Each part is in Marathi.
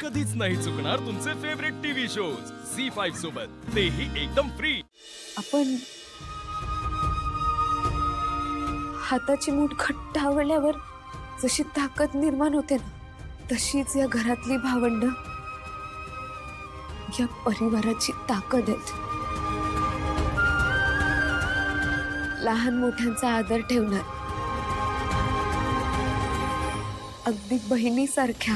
कधीच नाही चुकणार तुमचे favourite TV shows C five सोबत. तेही एकदम फ्री आपण हाताची मूठ घट्ट आवडल्यावर जशी ताकद निर्माण होते ना तशीच या घरातली भावंड या परिवाराची ताकद आहेत. लहान मोठ्यांचा आदर ठेवणार. अगदी बहिणीसारख्या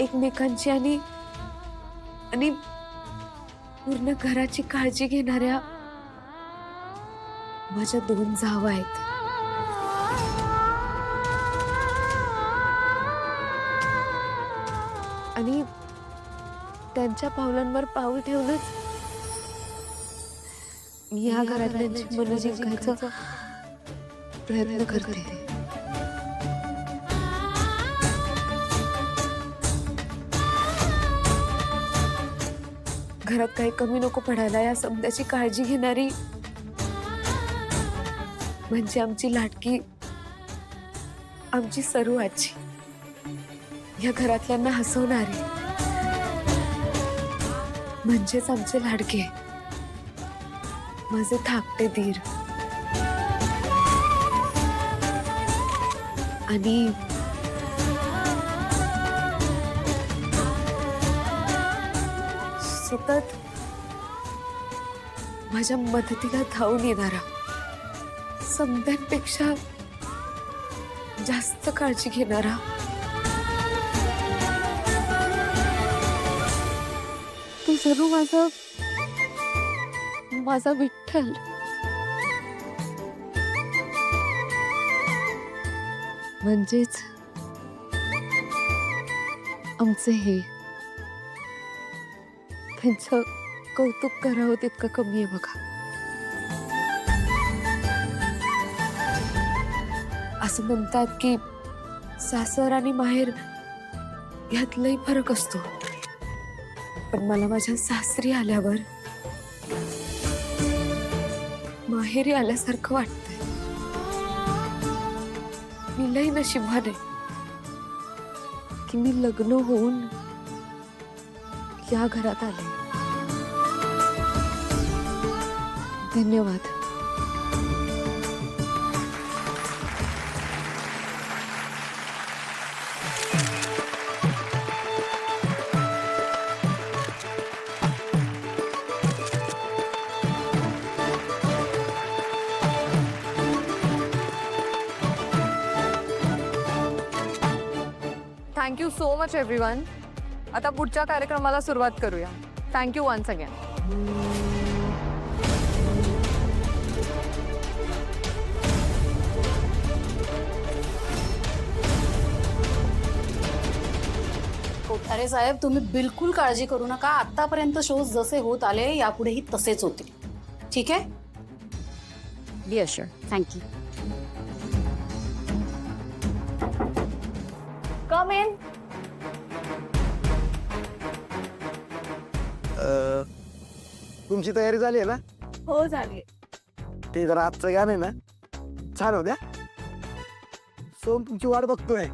एकमेकांची आणि आणि पूर्ण घराची काळजी घेणाऱ्या माझ्या दोन जावा आहेत. आणि त्यांच्या पावलांवर पाऊल ठेवूनच मी या घरातल्यांची मन जिंकायचा प्रयत्न करते. घरात काही कमी नको पडायला या समजाची काळजी घेणारी. म्हणजे आमची लाटकी आमची सरू आजी. या घरातल्यांना हसवणारी. म्हणजेच आमचे लाडके. माझे थाकते धीर आणि सतत माझ्या मदतीला धावून येणारा. समद्यांपेक्षा जास्त काळजी घेणारा. तू जणू माझा माझा विठ्ठल. म्हणजेच आमचे हे त्यांचं कौतुक करावं तितकं कमी आहे बघा. असं म्हणतात की सासर आणि माहेर यातलाही लई फरक असतो. पण मला माझ्या सासरी आल्यावर माहेरी आल्यासारखं वाटतंय. मी लई नशिबाने की मी लग्न होऊन या घरात आले. धन्यवाद. थँक्यू सो मच एव्हरीवन आता पुढच्या कार्यक्रमाला सुरुवात करूया. थँक्यू वन्स अगेन अरे साहेब तुम्ही बिलकुल काळजी करू नका. आतापर्यंत शोज जसे होत आले यापुढेही तसेच होतील ठीक आहे? Be assured thank you come in uh, तुमची तयारी झाली आहे ना? हो झाली ते जरा आजचं गाणं आहे ना? छान होत्या सोम तुमची वाट बघतोय.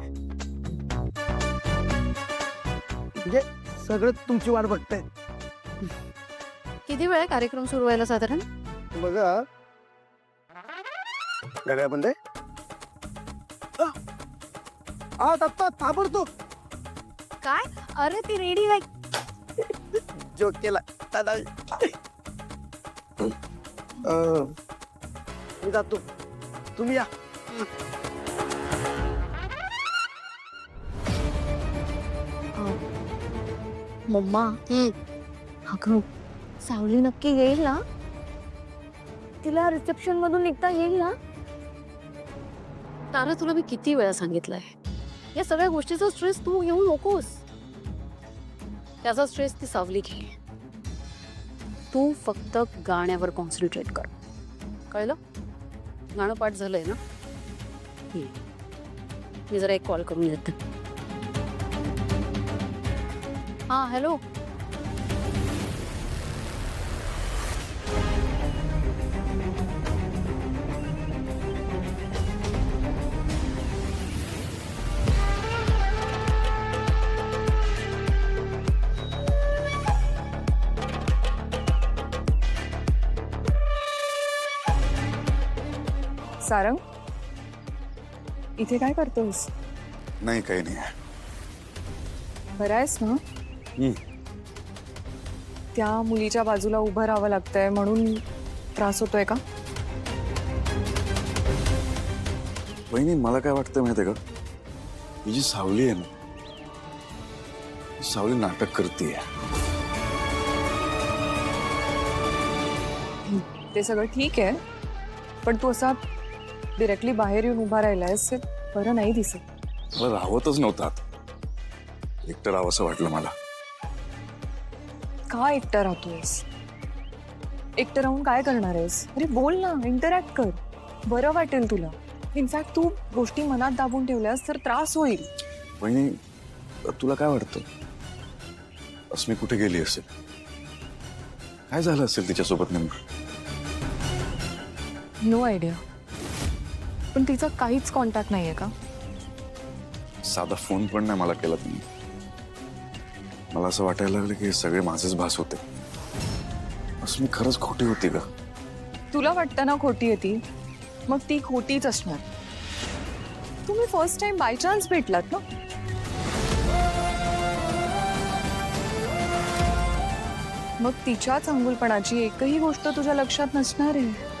म्हणजे सगळं तुमची वाट बघताय. किती वेळ कार्यक्रम सुरू व्हायला साधारण? बघा. गड्या बंद. आहे अ, आ दत्ता ताबडतोब. काय? अरे ती रेडी आहे. जोक केला. दादा. अ, मी जातो. तुम्ही या. मम्मा. अगं सावली नक्की येईल ना? तिला रिसेप्शन मधून निघता येईल ना? तारा तुला मी किती वेळा सांगितलंय? या सगळ्या गोष्टीचा स्ट्रेस तू घेऊ नकोस. त्याचा स्ट्रेस ती सावली घे तू फक्त गाण्यावर कॉन्सन्ट्रेट कर. कळलं? गाणं पाठ झालंय ना. मी जरा एक कॉल करून देते हाँ हेलो सारंग इथे काय करतोस? नाही काही नाही. बरा आहेस ना? त्या मुलीच्या बाजूला उभं राहावं लागतंय म्हणून त्रास होतोय का? वहिनी मला काय वाटतं माहितीये का? ही जी सावली आहे ना ही सावली नाटक करते ते सगळं ठीक आहे पण तू असा डिरेक्टली बाहेर येऊन उभा राहिलायस ते बरं नाही दिसत. मला राहवतच नव्हतं एकटं राहावंसं वाटलं मला. का एकटं राहतोयस? एकटं राहून काय करणार आहेस? अरे बोल ना इंटरॅक्ट कर. बरं वाटेल तुला. इनफॅक्ट तू गोष्टी मनात दाबून ठेवल्यास तर त्रास होईल. वहिनी तुला काय वाटतं? अस्मी कुठे गेली असेल? काय झालं असेल तिच्यासोबत नेमकं? नो आयडिया पण तिचा काहीच कॉन्टॅक्ट नाहीये का? साधा फोन पण नाही मला केला तुम्ही मला असं वाटायला लागलं की हे सगळे माझेच भास होते. असं मी खरंच खोटी होती का तुला वाटतं ना खोटी आहे ती मग ती खोटीच असणार. तुम्ही फर्स्ट टाइम बाय चान्स भेटलात ना? मग तिच्या अंगुलपणाची एकही गोष्ट तुझ्या लक्षात नसणार आहे.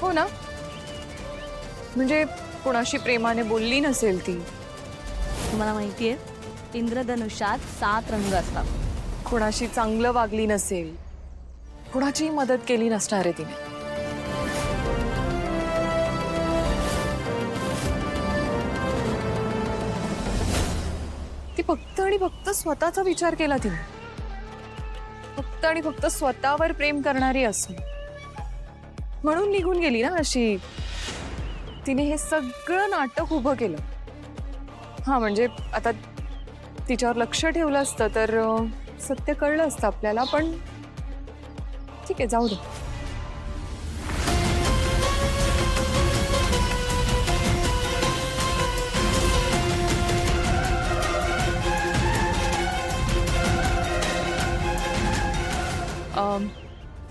हो ना? म्हणजे कोणाशी प्रेमाने बोलली नसेल ती. तुम्हाला माहितीये इंद्रधनुष्यात सात रंग असतात. कोणाशी चांगलं वागली नसेल कोणाची मदत केली नसणार आहे तिने. ती फक्त आणि फक्त स्वतःचा विचार केला तिने. फक्त आणि फक्त स्वतःवर प्रेम करणारी असणे म्हणून निघून गेली ना अशी. तिने हे सगळं नाटक उभं केलं. हां म्हणजे आता तिच्यावर लक्ष ठेवलं असतं तर सत्य कळलं असतं आपल्याला पण ठीक आहे जाऊ दे.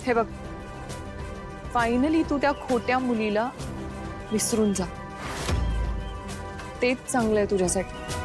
हे बघ. फायनली तू त्या खोट्या मुलीला विसरून जा. तेच चांगलं आहे तुझ्यासाठी.